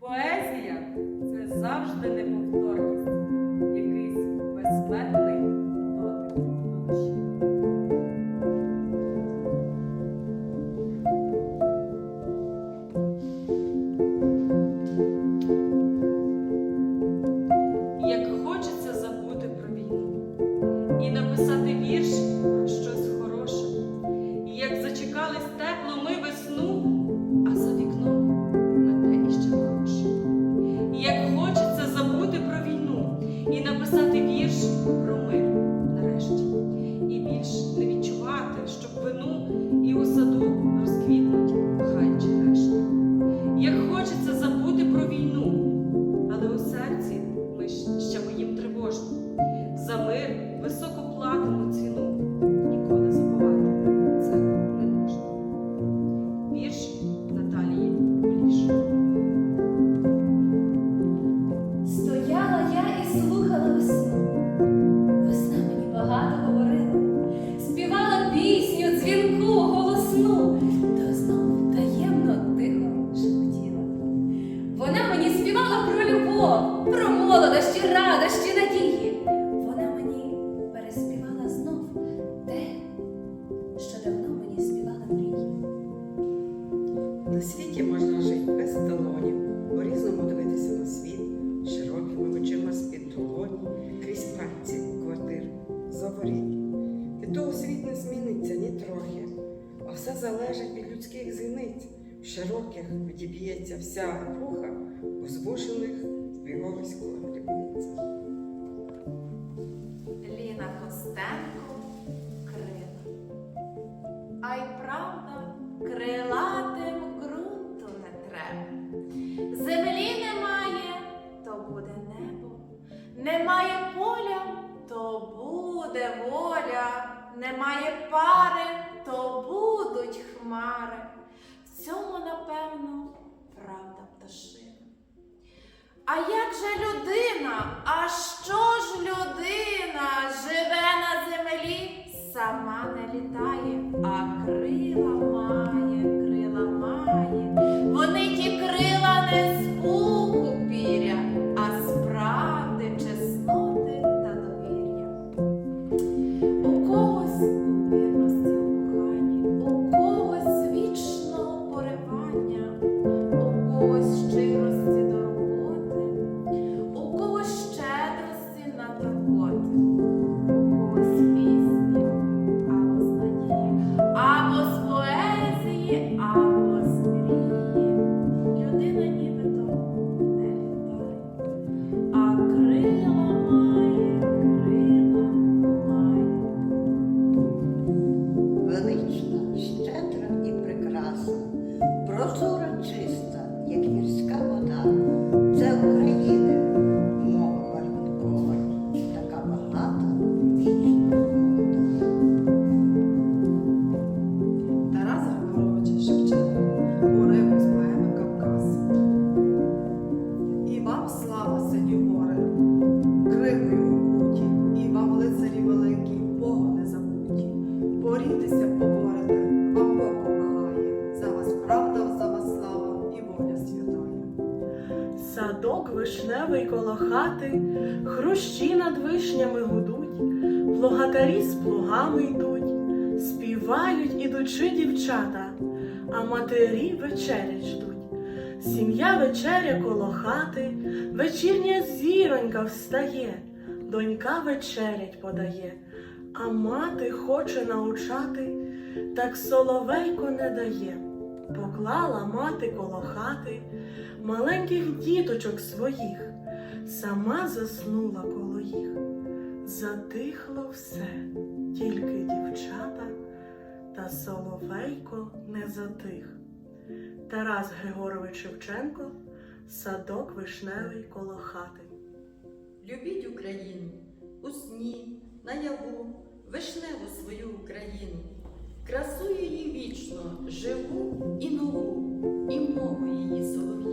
Поезія це завжди неповторність, світ не зміниться ні трохи, а все залежить від людських зіниць, широких відіб'ється вся епоха, у звужених збіговисько дрібниць. Ліна Костенко крила. А й правда, крилатим ґрунту не треба. Землі немає, то буде небо. Немає поля, то буде воля. Немає пари, то будуть хмари. В цьому, напевно, правда пташина. А як же людина? А що ж людина живе на землі, сама не літає, а крила Садок вишневий коло хати, хрущі над вишнями гудуть, плугатарі з плугами йдуть, співають ідучи дівчата, а матері вечерять ждуть. Сім'я вечеря коло хати, вечірня зіронька встає, донька вечерять подає, а мати хоче научати, так соловейко не дає. Поклала мати коло хати маленьких діточок своїх, сама заснула коло їх. Затихло все, тільки дівчата, та соловейко не затих. Тарас Григорович Шевченко, садок вишневий коло хати. Любіть Україну у сні, наяву, вишневу свою Україну, красу її вічно, живу і нову, і мову її солов'їну.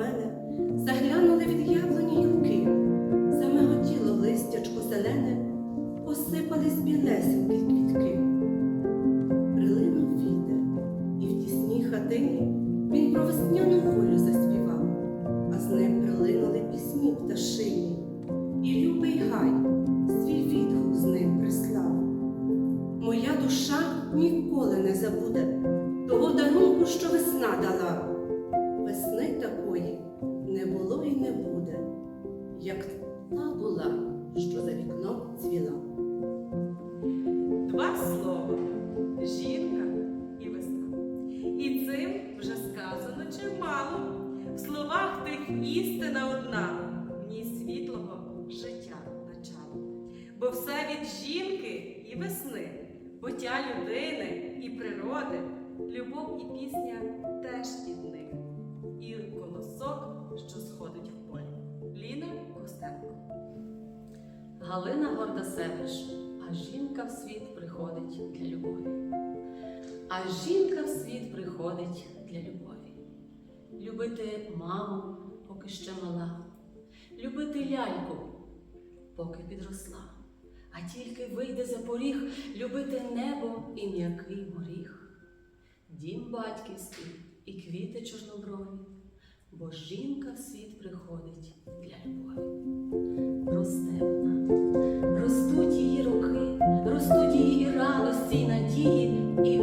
Мене заглянули від яблуні гілки, замиготіло листячко зелене, посипались білесенькі квітки. Прилинув вітер, і в тісній хатині він про весняну волю заспівав, а з ним прилинули пісні пташині, і любий гай свій відгук з ним прислав. Моя душа ніколи не забуде того дарунку, що весна дала. Не буде, як та була, що за вікном цвіла. Два слова жінка і весна. І цим вже сказано чимало. В словах тих істина одна, в ній світлого життя начало. Бо все від жінки і весни, буття людини і природи, любов і пісня теж від них. І колосок, що сходить в полі. Ліна Костенко. Галина Гордасевич, а жінка в світ приходить для любові. А жінка в світ приходить для любові. Любити маму, поки ще мала, любити ляльку, поки підросла, а тільки вийде за поріг, любити небо і м'який моріг, дім батьківський і квіти чорноброві, бо жінка в світ приходить для любові. Росте вона. Ростуть її руки, ростуть її і радості, і надії, і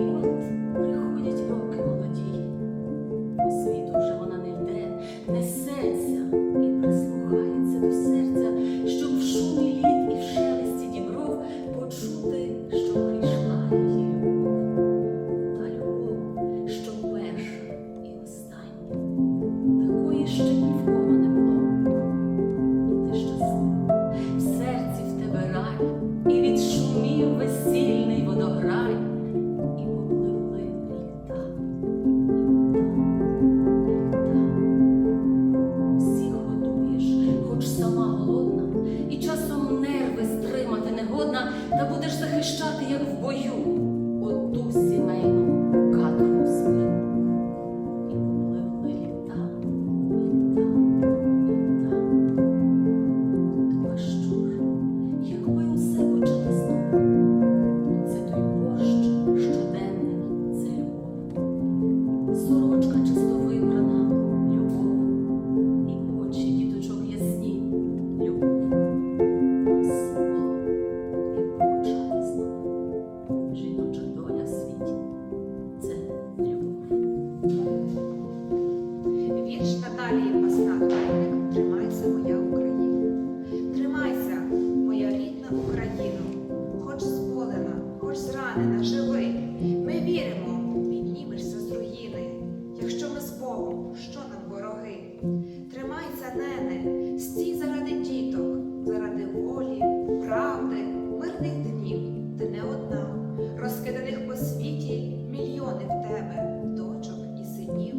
розкиданих по світі мільйони в тебе, дочок і синів.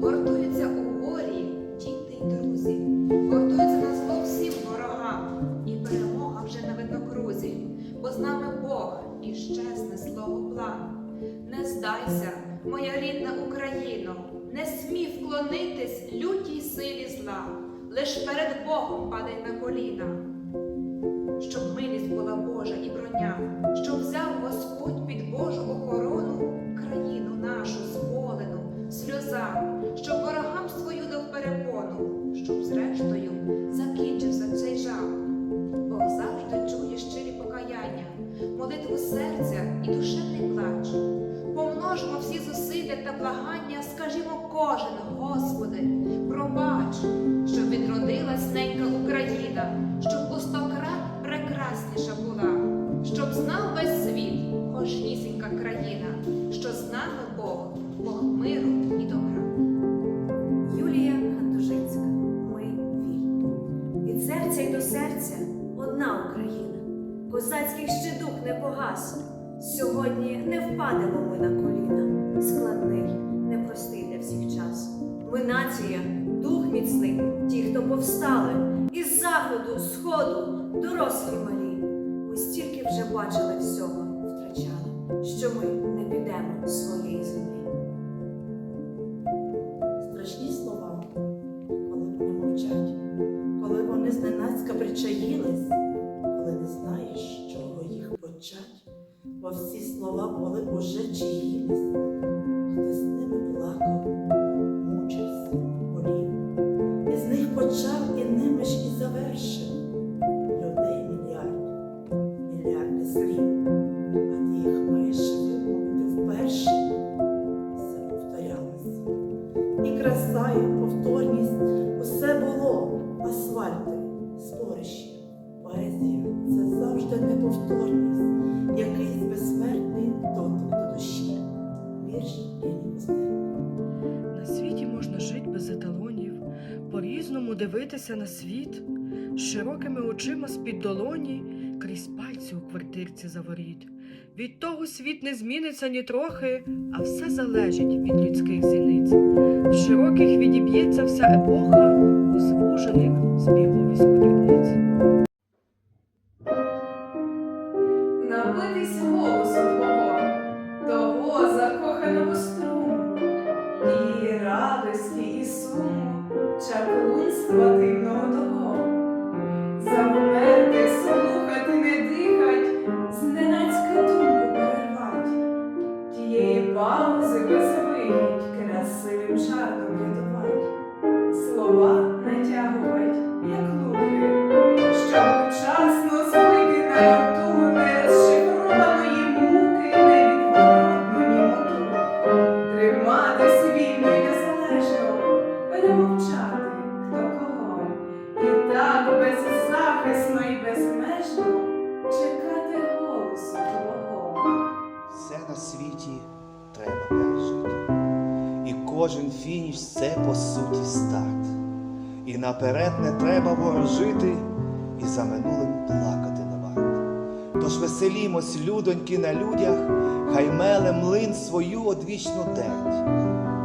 Гортуються у горі діти й друзі, гортуються на зло всім ворогам, і перемога вже на виднокрузі, бо з нами Бог і щезне слово план. Не здайся, моя рідна Україно, не смій вклонитись лютій силі зла, лиш перед Богом падай на коліна. Нація, дух міцний, ті, хто повстали, із заходу, сходу, дорослі малі. Ми стільки вже бачили всього, втрачали, що ми не підемо своєї землі. Страшні слова, коли вони мовчать, коли вони зненацька причаїлись, коли не знаєш, чого їх почать, бо всі слова були уже чиїмись, хтось з ними плакав, дивитися на світ, широкими очима з-під долоні, крізь пальці у квартирці за воріт. Від того світ не зміниться ні трохи, а все залежить від людських зіниць. В широких відіб'ється вся епоха, у звужених збіговисько беззахисно і безмежно чекати голосу твого. Все на світі треба пережити. І кожен фініш це по суті старт. І наперед не треба ворожити, і за минулим плакати не варт. Тож веселімось, людоньки на людях, хай меле млин свою одвічну дерть.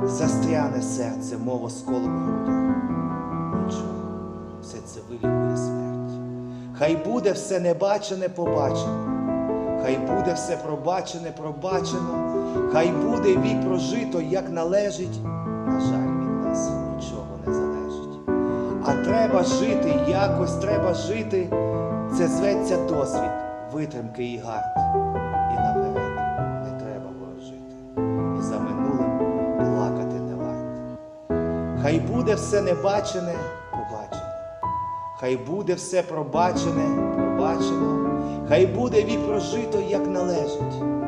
Застряне серце, мов осколок грудях. Нічого, все це вилікує смерть. Хай буде все небачене побачене. Хай буде все пробачене, пробачено, хай буде вік прожито, як належить. На жаль, від нас нічого не залежить. А треба жити, якось треба жити. Це зветься досвід, витримки і гард. І наперед не треба ворожити. І за минулим плакати не варт. Хай буде все небачене, побачено. Хай буде все пробачене, пробачено, хай буде вік прожито, як належить.